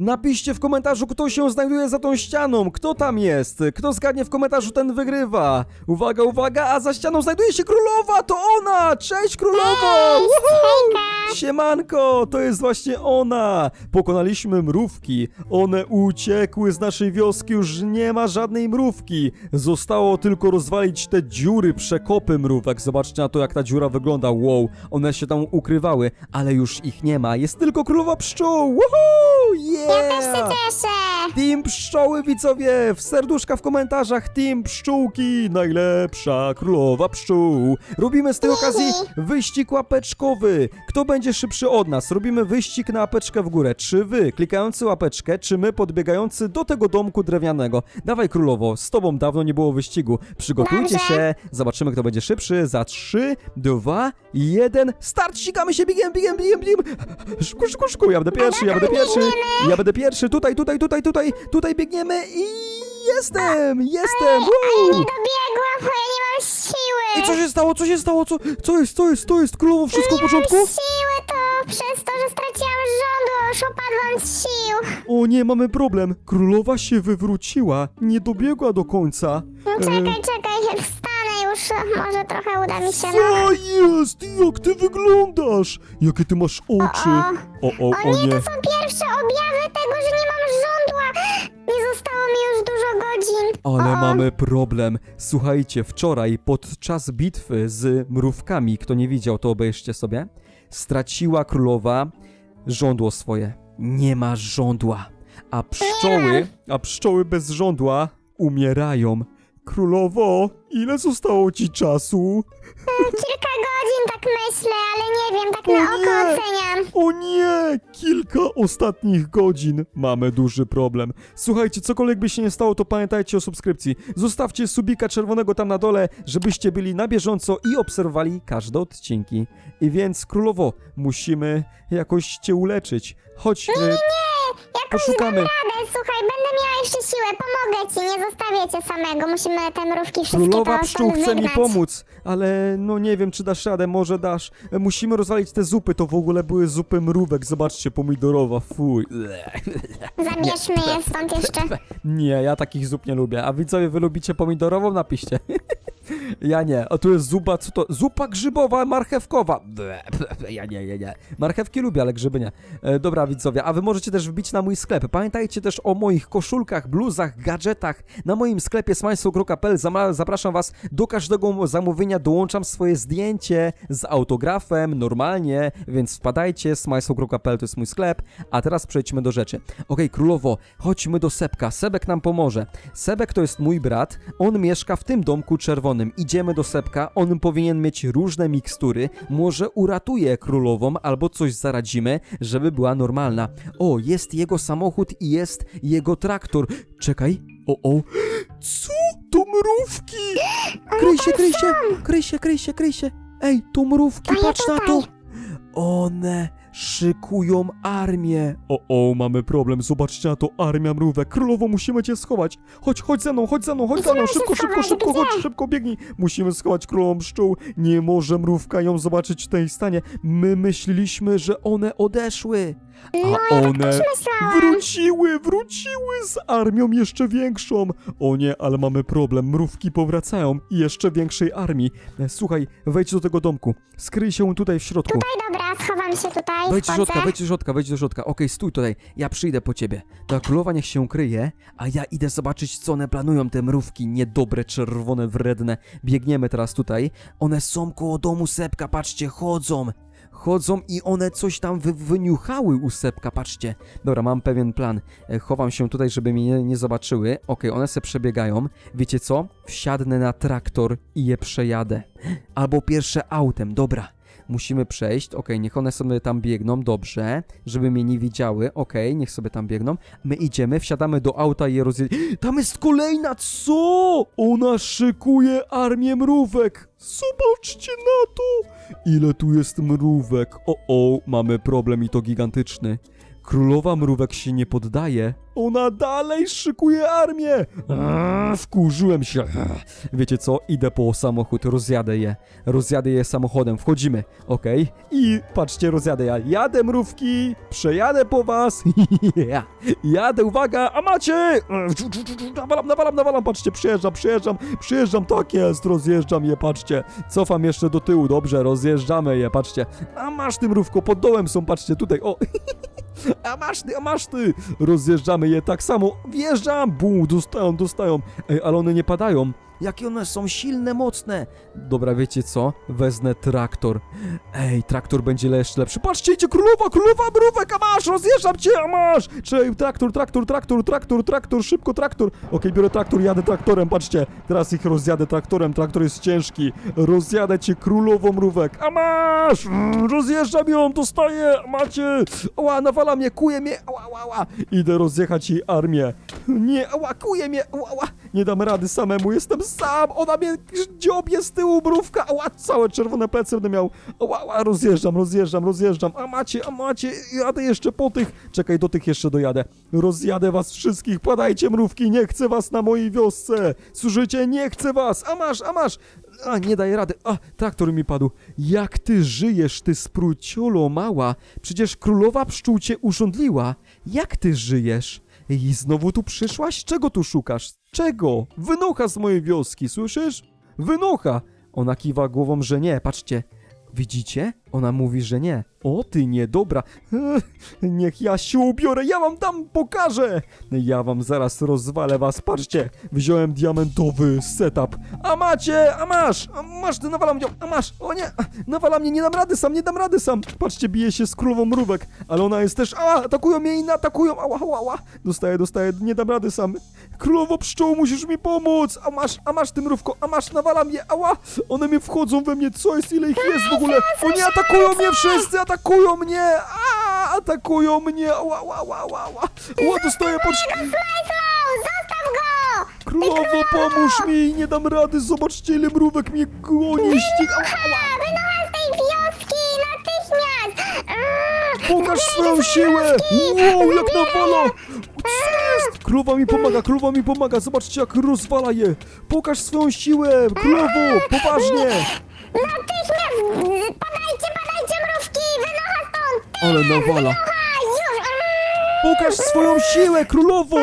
Napiszcie w komentarzu, kto się znajduje za tą ścianą, kto tam jest, kto zgadnie w komentarzu, ten wygrywa. Uwaga, uwaga, a za ścianą znajduje się królowa, to ona! Cześć królowo! Siemanko, to jest właśnie ona! Pokonaliśmy mrówki, one uciekły z naszej wioski, już nie ma żadnej mrówki. Zostało tylko rozwalić te dziury, przekopy mrówek. Zobaczcie na to, jak ta dziura wygląda, wow. One się tam ukrywały, ale już ich nie ma, jest tylko królowa pszczół! Woohoo! Yeah! Ja też się cieszę. Team pszczoły, widzowie! W serduszka w komentarzach Team pszczółki! Najlepsza królowa pszczół! Robimy z tej okazji wyścig łapeczkowy! Kto będzie szybszy od nas? Robimy wyścig na łapeczkę w górę. Czy wy, klikający łapeczkę, czy my podbiegający do tego domku drewnianego? Dawaj królowo, z tobą dawno nie było wyścigu. Przygotujcie Dobrze. się, zobaczymy kto będzie szybszy. Za 3, 2, 1, start! Sikamy się, biegiem, biegiem, biegiem, biegiem! Szybko, szybko, szybko, ja będę pierwszy, ja będę pierwszy! Ja będę pierwszy, tutaj, tutaj, tutaj, tutaj, tutaj biegniemy i jestem, jestem! Woo! Nie dobiegłam, bo ja nie mam siły. I co się stało, co się stało, co, co jest, co jest, co jest, królowo, wszystko w nie porządku? mam siły to przez to, że straciłam żądło, już opadłam z sił. O nie, mamy problem, królowa się wywróciła, nie dobiegła do końca. No E, czekaj, czekaj, może trochę uda mi się. No. Co jest, jak ty wyglądasz? Jakie ty masz oczy? O, o, O nie, to są pierwsze objawy tego, że nie mam żądła. Nie zostało mi już dużo godzin. Ale mamy problem. Słuchajcie, wczoraj podczas bitwy z mrówkami, kto nie widział, to obejrzcie sobie, straciła królowa żądło swoje. Nie ma żądła. A pszczoły, a pszczoły bez żądła umierają. Królowo, ile zostało ci czasu? Kilka godzin tak myślę, ale nie wiem, tak O na nie. oko oceniam. O nie! Kilka ostatnich godzin. Mamy duży problem. Słuchajcie, cokolwiek by się nie stało, to pamiętajcie o subskrypcji. Zostawcie subika czerwonego tam na dole, żebyście byli na bieżąco i obserwowali każde odcinki. I więc, królowo, musimy jakoś cię uleczyć. Chodź, e, Jakoś poszukamy. dam radę, słuchaj, będę miała jeszcze siłę, pomogę ci, nie zostawię cię samego, musimy te mrówki wszystkie Królowa pszczół stąd chce mi wygnać. pomóc, ale no nie wiem, czy dasz radę, może dasz. E, Musimy rozwalić te zupy, to w ogóle były zupy mrówek, zobaczcie, pomidorowa, fuj. Zabierzmy je stąd jeszcze. Nie, ja takich zup nie lubię. A widzowie, wy lubicie pomidorową? Napiszcie. Ja nie. A tu jest zupa, co to? Zupa grzybowa, marchewkowa. Ja nie, nie, nie. Marchewki lubię, ale grzyby nie. E, dobra, widzowie, a wy możecie też wbić na mój sklep. Pamiętajcie też o moich koszulkach, bluzach, gadżetach. Na moim sklepie Zama- zapraszam was do każdego zamówienia. Dołączam swoje zdjęcie z autografem, normalnie, więc wpadajcie, smajsokro.pl to jest mój sklep. A teraz przejdźmy do rzeczy. Okej, królowo, chodźmy do Sebka. Sebek nam pomoże. Sebek to jest mój brat. On mieszka w tym domku czerwonym. Idziemy do Sebka. On powinien mieć różne mikstury. Może uratuje królową albo coś zaradzimy, żeby była normalna. O, jest jego samochód i jest jego traktor. Czekaj. O, o. Co? To mrówki! Kryj się, kryj się! Kryj się, kryj się, kryj się! Ej, to mrówki, patrz na to! tutaj. One szykują armię. O, o, mamy problem. Zobaczcie na to, armia mrówek. Królowo, musimy cię schować. Chodź, chodź ze mną, chodź ze mną, chodź za mną. Musimy się Szybko, szybko, schować, szybko, gdzie? chodź, szybko biegnij. Musimy schować królową pszczół. Nie może mrówka ją zobaczyć w tej stanie. My myśleliśmy, że one odeszły. No, A ja tak one też myślałam. wróciły, wróciły z armią jeszcze większą. O nie, ale mamy problem. Mrówki powracają i jeszcze większej armii. E, Słuchaj, wejdź do tego domku. Skryj się tutaj w środku. Tutaj, dobra, schowam się tutaj, Wejdź do wchodzę. środka, wejdź do środka, wejdź do środka. Okej, stój tutaj, ja przyjdę po ciebie. Ta królowa niech się kryje, a ja idę zobaczyć, co one planują, te mrówki niedobre, czerwone, wredne. Biegniemy teraz tutaj. One są koło domu Sepka, patrzcie, chodzą. Chodzą i one coś tam wy wyniuchały u Sepka, patrzcie. Dobra, mam pewien plan. E, Chowam się tutaj, żeby mnie nie, nie zobaczyły. Okej, one se przebiegają. Wiecie co? Wsiadnę na traktor i je przejadę. Albo pierwsze autem, dobra. Musimy przejść, okej, niech one sobie tam biegną, dobrze, żeby mnie nie widziały, okej, niech sobie tam biegną. My idziemy, wsiadamy do auta i je rozje... Tam jest kolejna, co? Ona szykuje armię mrówek. Zobaczcie na to. Ile tu jest mrówek. O, o, mamy problem i to gigantyczny. Królowa mrówek się nie poddaje. Ona dalej szykuje armię. Wkurzyłem się. Wiecie co? Idę po samochód, rozjadę je. Rozjadę je samochodem, wchodzimy. Okej. I patrzcie, rozjadę ja. Jadę mrówki, przejadę po was. Ja. Jadę, uwaga, a macie! Nawalam, nawalam, nawalam, patrzcie, przyjeżdżam, przyjeżdżam, przyjeżdżam, tak jest, rozjeżdżam je, patrzcie. Cofam jeszcze do tyłu, dobrze, rozjeżdżamy je, patrzcie. A masz ty mrówko, pod dołem są, patrzcie, tutaj, o. A masz ty, a masz ty! Rozjeżdżamy je tak samo. Wjeżdżam! Bum, dostają, dostają. Ej, ale one nie padają. Jakie one są silne, mocne. Dobra, wiecie co? Wezmę traktor. Ej, traktor będzie jeszcze lepszy. Patrzcie, idzie królowa, królowa mrówek, a masz, rozjeżdżam cię, a masz! Czekaj, traktor, traktor, traktor, traktor, traktor, szybko traktor. Okej, biorę traktor, jadę traktorem, patrzcie. Teraz ich rozjadę traktorem, traktor jest ciężki. Rozjadę cię, królowo mrówek, a masz! Rozjeżdżam ją, dostaję, macie! Ała, nawala mnie, kuje mnie, ała, ała, ała. Idę rozjechać jej armię. Nie, ała, kuje mnie, ała. Nie dam rady samemu, jestem sam, ona mnie dziobie z tyłu, mrówka, ała, całe czerwone plecy będę miał. Ała, ała, rozjeżdżam, rozjeżdżam, rozjeżdżam, a macie, a macie, jadę jeszcze po tych. Czekaj, do tych jeszcze dojadę. Rozjadę was wszystkich, padajcie mrówki, nie chcę was na mojej wiosce. Słyszycie, nie chcę was, a masz, a masz. A, nie daję rady. A, traktor mi padł. Jak ty żyjesz, ty spróciolo mała? Przecież królowa pszczół cię urządliła. Jak ty żyjesz? I znowu tu przyszłaś? Czego tu szukasz? Czego? Wynocha z mojej wioski, słyszysz? Wynocha! Ona kiwa głową, że nie, patrzcie. Widzicie? Ona mówi, że nie. O ty niedobra. Ech, niech ja się ubiorę, ja wam tam pokażę. Ja wam zaraz rozwalę was, patrzcie. Wziąłem diamentowy setup. A macie, a masz, a masz, ty nawala mnie, a masz. O nie, nawala mnie, nie dam rady sam, nie dam rady sam. Patrzcie, bije się z królową mrówek, ale ona jest też, a, atakują mnie i atakują, ała, ała, ała. Dostaję, dostaję, nie dam rady sam. Królowo pszczół, musisz mi pomóc. A masz, a masz, ty mrówko, a masz, nawala mnie, ała. One mnie wchodzą we mnie, co jest, ile ich jest w ogóle. O nie, atakują mnie wszyscy, atakują mnie, a, atakują mnie, ała, ała, ała, ała. Ała, dostaję pod... Zostaw go! Królowo, pomóż mi, nie dam rady, zobaczcie ile mrówek mnie goni, ścig... Ała, A, wynocha z tej wioski, natychmiast! Mm, Pokaż swoją siłę! Wow, jak nawala! Co jest? Królowa mi pomaga, królowa mi pomaga, zobaczcie jak rozwala je! Pokaż swoją siłę, królowo, poważnie! Natychmiast! Padajcie, padajcie, mrówki! Wynocha stąd! Ale nawala. A, już! Mm, Pokaż swoją siłę, królowo!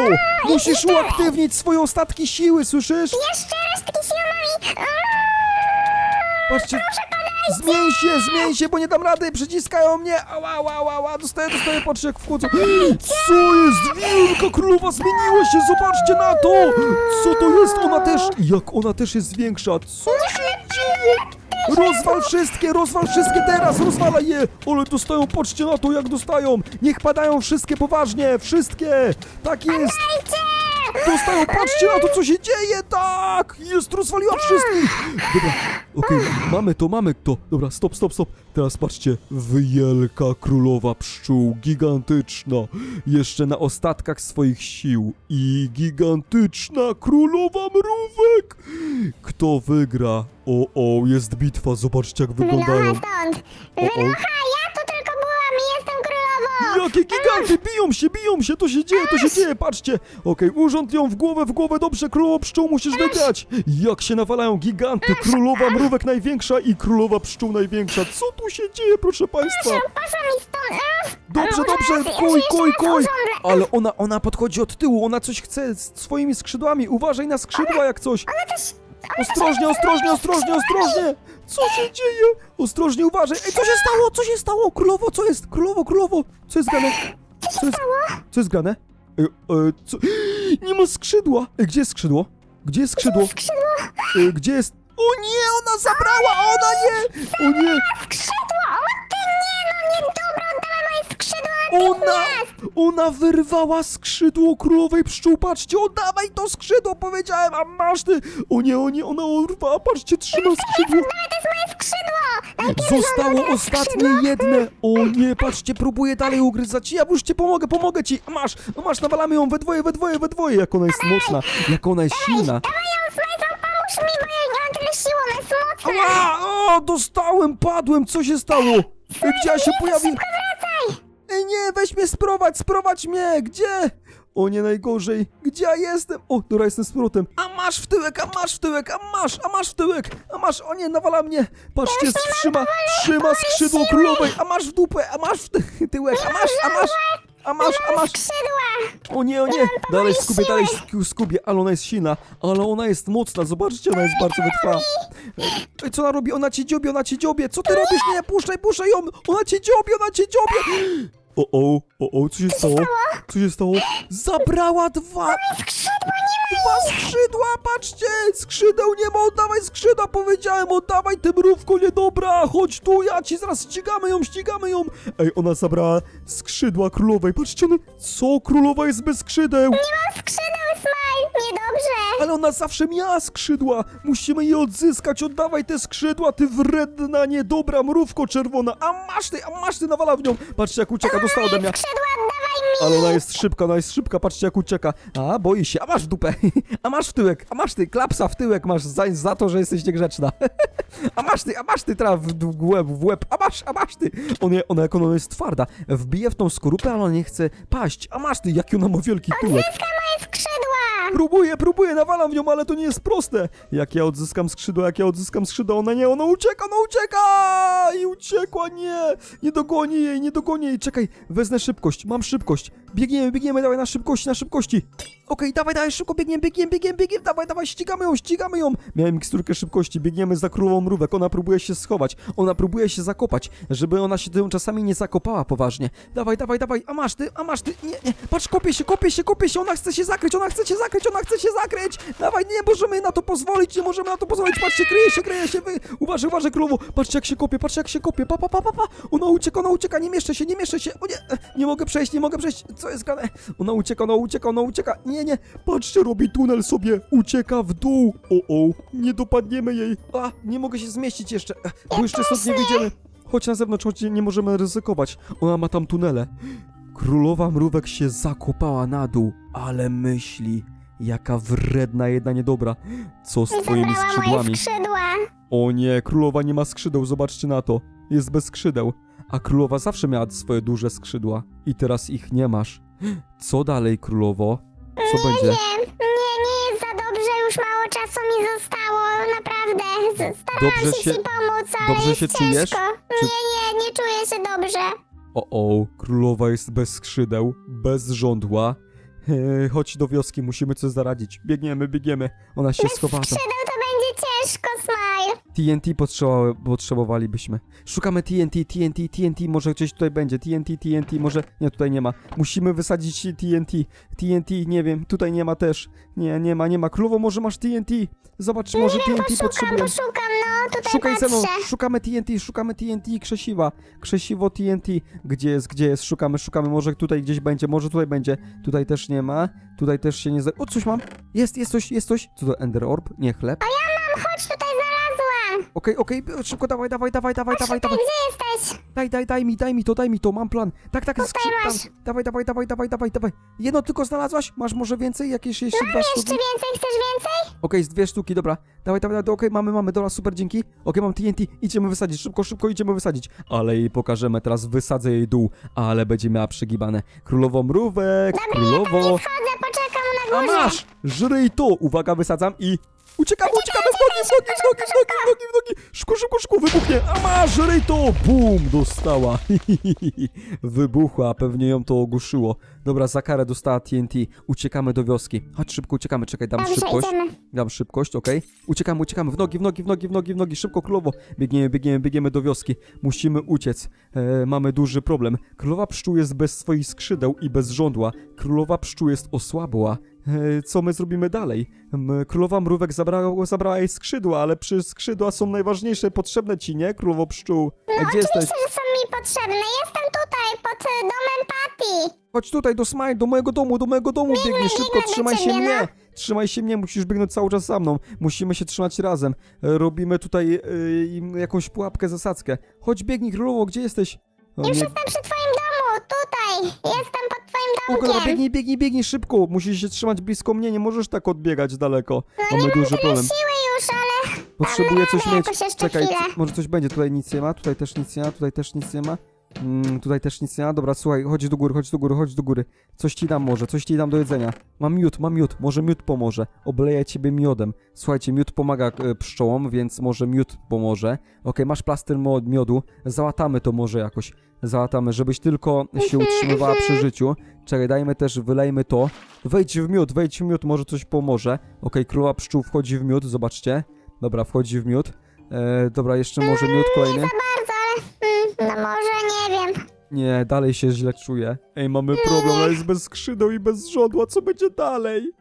Musisz uaktywnić swoje ostatki siły, słyszysz? Jeszcze resztki i... Mm, Patrzcie, zmień się, zmień się, bo nie dam rady, przyciskają mnie! Ała, ała, ała, ała, dostaję, dostaję, patrzcie jak wchodzą. Co jest? Wielka królowa zmieniła się, zobaczcie na to! Co to jest? Ona też, jak ona też jest większa, co się dzieje? Rozwal wszystkie, rozwal wszystkie teraz, rozwalaj je! Ale dostają, patrzcie na to, jak dostają! Niech padają wszystkie poważnie, wszystkie! Tak jest! Dostają, patrzcie na to, co się dzieje, tak! Jest, rozwaliła wszystkich! Dobra, okej, mamy to, mamy to. Dobra, stop, stop, stop. Teraz patrzcie, wielka królowa pszczół, gigantyczna. Jeszcze na ostatkach swoich sił. I gigantyczna królowa mrówek! Kto wygra? O, o, jest bitwa, zobaczcie jak wyglądają. Wynocha stąd! O, o. Wynocha, ja tu tylko byłam i jestem królową! Jakie giganty, biją się, biją się, to się dzieje, to się dzieje, patrzcie. Okej, urząd ją w głowę, w głowę, dobrze, królowa pszczół, musisz wygrać. Jak się nawalają giganty, królowa mrówek największa i królowa pszczół największa. Co tu się dzieje, proszę państwa? Poszła mi stąd! Dobrze, dobrze, raz kuj. urząd- Ale ona, ona podchodzi od tyłu, ona coś chce z swoimi skrzydłami, uważaj na skrzydła jak coś. Ona też... Ostrożnie, ostrożnie, ostrożnie, ostrożnie! Co się dzieje? Ostrożnie, uważaj! Ej, co się stało? Co się stało? Królowo, co jest? Królowo, królowo! Co jest grane? Co jest, co jest grane? E, e, co? Nie ma skrzydła! E, gdzie jest skrzydło? Gdzie jest skrzydło? Skrzydło! E, gdzie jest... O nie, ona zabrała! Ona nie! O nie! Skrzydło! O ty nie, no nie, dobra, skrzydła Ona, ona wyrwała skrzydło królowej pszczół, patrzcie, oddawaj to skrzydło, powiedziałem, a masz ty! O nie, o nie, ona urwała, patrzcie, trzyma skrzydło! Dawaj, to jest moje skrzydło! Najpierw Zostało ostatnie jedne! O nie, patrzcie, próbuję dalej ugryzać. Ja już ci pomogę, pomogę ci! Masz, a masz, nawalamy ją we dwoje, we dwoje, we dwoje, jak ona jest mocna, jak ona jest silna. Dawaj ją, Smajslow, pomóż mi, bo ja nie mam tyle ona jest mocna! Ała! O, dostałem, padłem, co się stało? Gdzie ja się pojawił? Wracaj! Ej, nie, weź mnie sprowadź, sprowadź mnie! Gdzie? O nie, najgorzej. Gdzie ja jestem? O, dobra, jestem z powrotem. A masz w tyłek, a masz w tyłek, a masz, a masz w tyłek, a masz, o nie, nawala mnie. Patrzcie, trzyma, trzyma skrzydło królowej, a masz w dupę, a masz w ty tyłek, a masz, a masz, a masz, a masz. Skrzydła! O nie, o nie, dalej skubie, dalej sk- skubie, ale ona jest silna, ale ona jest mocna, zobaczcie, ona jest bardzo wytrwała. Ej, co ona robi? Ona cię dziobie, ona cię dziobie, co ty robisz? Nie, puszczaj, puszczaj ją, ona cię dziobie, ona cię dziobie. O, o, o, o, co się stało? Co się stało? Zabrała dwa... Dwa skrzydła, patrzcie! Skrzydeł nie ma, oddawaj skrzydła, powiedziałem, oddawaj tę mrówko niedobra! Chodź tu, ja ci zaraz ścigamy ją, ścigamy ją! Ej, ona zabrała skrzydła królowej, patrzcie, one... co? Królowa jest bez skrzydeł! Skrzydeł, Smile! Niedobrze! Ale ona zawsze miała skrzydła! Musimy je odzyskać, oddawaj te skrzydła, ty wredna, niedobra mrówko czerwona! A masz ty, a masz ty, nawala w nią! Patrzcie, jak ucieka, dostała ode mnie! Skrzydła, oddawaj mi! Ale ona jest szybka, ona jest szybka, patrzcie jak ucieka. A, boi się, a masz w dupę, a masz w tyłek, a masz ty, klapsa w tyłek masz za, za to, że jesteś niegrzeczna. A masz ty, a masz ty, traf w, łeb, w łeb, a masz, a masz ty. O nie, ona jak ona jest twarda, wbije w tą skorupę, ale ona nie chce paść. A masz ty, jaki ona ma wielki tyłek. Zyska moje skrzydła! Próbuję, próbuję, nawalam w nią, ale to nie jest proste. Jak ja odzyskam skrzydło, jak ja odzyskam skrzydło, ona nie, ona ucieka, ona ucieka! I uciekła, nie! Nie dogoni jej, nie dogoni jej, czekaj, wezmę szybkość, mam szybkość. Biegniemy, biegniemy, dawaj na szybkości, na szybkości. Okej, dawaj, dawaj, szybko biegniemy, biegniemy, biegniemy, biegniemy, dawaj, dawaj, ścigamy ją, ścigamy ją. Miałem miksturkę szybkości, biegniemy za królową mrówek, ona próbuje się schować, ona próbuje się zakopać, żeby ona się tym czasami nie zakopała poważnie. Dawaj, dawaj, dawaj, a masz ty, a masz ty, nie, nie, patrz, kopie się, kopie się, kopie się, ona chce się zakryć, ona chce się zakryć, ona chce się zakryć. Dawaj, nie możemy na to pozwolić, nie możemy na to pozwolić, patrzcie, kryje się, kryje się, wy, uważaj, uważaj, królowo, patrzcie jak się kopie, patrzcie jak się kopie, pa, pa, pa, pa, pa, ona ucieka, ona ucieka, nie mieszczę się, nie mieszczę się, o nie, e, nie mogę przejść, nie mogę przejść, jest grane? Ona ucieka, ona ucieka, ona ucieka, nie, nie, patrzcie, robi tunel sobie, ucieka w dół, o, o, nie dopadniemy jej, a, nie mogę się zmieścić jeszcze, bo jeszcze stąd nie wyjdziemy. Chodź na zewnątrz, chodź, nie możemy ryzykować, ona ma tam tunele. Królowa mrówek się zakopała na dół, ale myśli, jaka wredna jedna niedobra. Co z twoimi Zabrała moje skrzydłami? skrzydła! O nie, królowa nie ma skrzydeł, zobaczcie na to. Jest bez skrzydeł. A królowa zawsze miała swoje duże skrzydła. I teraz ich nie masz. Co dalej, królowo? Co będzie? Nie, nie, nie jest za dobrze, już mało czasu mi zostało, naprawdę. Z- Starałam Dobrze się, się- ci pomóc, ale dobrze jest się ciężko. czujesz? Czy- Nie, nie, nie czuję się dobrze. O, o, królowa jest bez skrzydeł, bez żądła. Eee, chodź do wioski, musimy coś zaradzić. Biegniemy, biegniemy. Ona się schowała tam. Skrzydeł to ciężko, Smile. TNT potrzeba, potrzebowalibyśmy. Szukamy TNT, TNT, TNT, może gdzieś tutaj będzie. TNT, TNT, może... Nie, tutaj nie ma. Musimy wysadzić TNT. TNT, nie wiem, tutaj nie ma też. Nie, nie ma, nie ma. Królowo, może masz TNT? Zobacz, może TNT Poszukam, potrzebujemy. poszukam, no, tutaj Szukaj ze mną, patrzę. szukamy TNT, szukamy TNT, krzesiwa, krzesiwo TNT, gdzie jest, gdzie jest, szukamy, szukamy, może tutaj gdzieś będzie, może tutaj będzie, tutaj też nie ma, tutaj też się nie zda... O, coś mam, jest, jest coś, jest coś, co to, Ender Orb, nie chleb, Mam, chodź, tutaj znalazłam. okej, okej, szybko, dawaj, dawaj, dawaj, dawaj, dawaj, Tutaj, dawaj, gdzie jesteś? daj, daj, daj mi, daj mi to, daj mi to, mam plan, tak, tak, skrzy... masz. tam. dawaj, dawaj, dawaj, dawaj, dawaj, dawaj, jedno tylko znalazłaś, masz może więcej, jakieś jeszcze dwa Jeszcze sztuki? więcej, chcesz więcej? Okej, z dwie sztuki, dobra. Dawaj, dawaj, dawaj, okej, mamy, mamy, dobra, super, dzięki. Okej, mam TNT, idziemy wysadzić, szybko, szybko idziemy wysadzić. Ale jej pokażemy, teraz wysadzę jej dół, ale będzie miała przegibane. Królowo mrówek, królowo. Wchodzę, poczekam na A górze. masz! Żryj to! Uwaga, wysadzam i... Uciekamy, uciekamy, w nogi, w nogi, w nogi, w nogi, w nogi, w nogi! Szybko, szybko, szybko, wybuchnie! A masz, to! Bum! Dostała. Wybuchła, pewnie ją to ogłuszyło. Dobra, za karę dostała TNT. Uciekamy do wioski. Chodź szybko, uciekamy, czekaj, dam Dobrze, szybkość. idziemy. Dam szybkość, okej. Uciekamy, uciekamy, w nogi, w nogi, w nogi, w nogi, w nogi, szybko królowo. Biegniemy, biegniemy, biegniemy do wioski. Musimy uciec. E, mamy duży problem. Królowa pszczół jest bez swoich skrzydeł i bez żądła. Królowa pszczół jest osłabła. E, co my zrobimy dalej? M, Królowa mrówek zabrała, zabrała jej skrzydła, ale przy skrzydła są najważniejsze, potrzebne ci, nie? Królowo pszczół. E, gdzie jesteś? Oczywiście, że są mi potrzebne. Jestem tutaj, pod y, domem Patty. Chodź tutaj do Smile, do mojego domu, do mojego domu biegnie, szybko, do trzymaj się ciebie, mnie! no. Trzymaj się mnie, musisz biegnąć cały czas za mną. Musimy się trzymać razem. E, Robimy tutaj im jakąś pułapkę, zasadzkę. Chodź biegnij, królowo, gdzie jesteś? O, Już nie- jestem przy twoim tutaj. Jestem pod twoim domkiem. biegnij, biegnij, biegnij szybko. Musisz się trzymać blisko mnie, nie możesz tak odbiegać daleko. Mamy duży Tyle problem. siły już, ale Potrzebuję coś radę mieć. jakoś jeszcze Czekaj, chwilę. może coś będzie. Tutaj nic nie ma, tutaj też nic nie ma, tutaj też nic nie ma. Mm, tutaj też nic nie ma. Dobra, słuchaj, chodź do góry, chodź do góry, chodź do góry. Coś ci dam może, coś ci dam do jedzenia. Mam miód, mam miód, może miód pomoże. Obleję ciebie miodem. Słuchajcie, miód pomaga e, pszczołom, więc może miód pomoże. Okej, masz plaster mo- miodu. Załatamy to może jakoś. Załatamy, żebyś tylko się utrzymywała przy życiu. Czekaj, dajmy też, wylejmy to. Wejdź w miód, wejdź w miód, może coś pomoże. Okej, królowa pszczół wchodzi w miód, zobaczcie. Dobra, wchodzi w miód. E, dobra, jeszcze może miód kolejny. Bardzo, ale... Mm, no może, nie wiem. Nie, dalej się źle czuję. Ej, mamy problem, ale jest bez skrzydeł i bez żądła, co będzie dalej?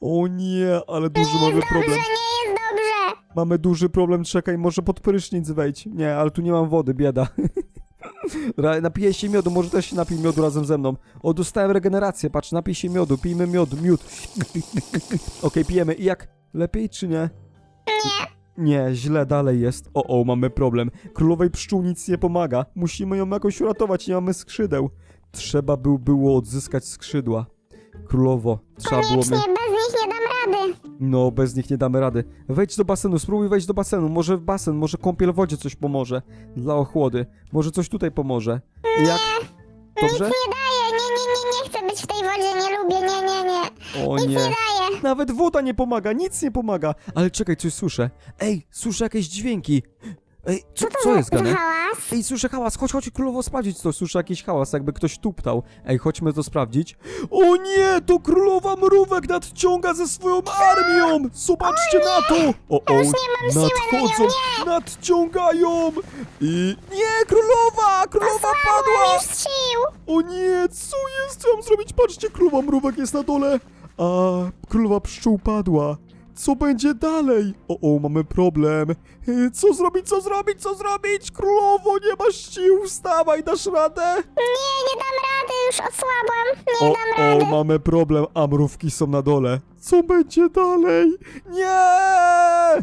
O nie, ale duży mamy problem. Dobrze, nie jest dobrze. Mamy duży problem, czekaj, może pod prysznic wejdź. Nie, ale tu nie mam wody, bieda. Napiję się miodu, może też się napij miodu razem ze mną. O, dostałem regenerację, patrz, napij się miodu, pijmy miód, miód. Okej, pijemy. I jak? Lepiej czy nie? Nie. Nie, źle dalej jest. O, o, mamy problem. Królowej pszczół nic nie pomaga. Musimy ją jakoś uratować, nie mamy skrzydeł. Trzeba był było odzyskać skrzydła. Królowo, trzeba było Koniecznie, bez nich nie dam rady. No, bez nich nie damy rady. Wejdź do basenu, spróbuj wejść do basenu. Może w basen, może kąpiel w wodzie coś pomoże. Dla ochłody. Może coś tutaj pomoże. Jak? Dobrze? Nic nie daje, nie, nie, nie, nie chcę być w tej wodzie, nie lubię, nie, nie, nie. O Nic nie nie. daje. Nawet woda nie pomaga, nic nie pomaga. Ale czekaj, coś słyszę. Ej, słyszę jakieś dźwięki. Ej, co, co jest Za hałas? Ej, słyszę hałas, chodź, chodź królowo sprawdzić to. Słyszę jakiś hałas, jakby ktoś tuptał. Ej, chodźmy to sprawdzić. O nie, to królowa mrówek nadciąga ze swoją armią! Zobaczcie na to! O, o, nie mam siły na nią, nadchodzą, nadciągają! I... Nie, królowa! Królowa padła! Już sił. O nie, co jest? Co mam zrobić? Patrzcie, królowa mrówek jest na dole, a królowa pszczół padła. Co będzie dalej? O, o, mamy problem. Y, Co zrobić, co zrobić, co zrobić? Królowo, nie masz sił, wstawaj, dasz radę? Nie, nie dam rady, już osłabłam. Nie O, dam o, rady. mamy problem, a mrówki są na dole. Co będzie dalej? Nie!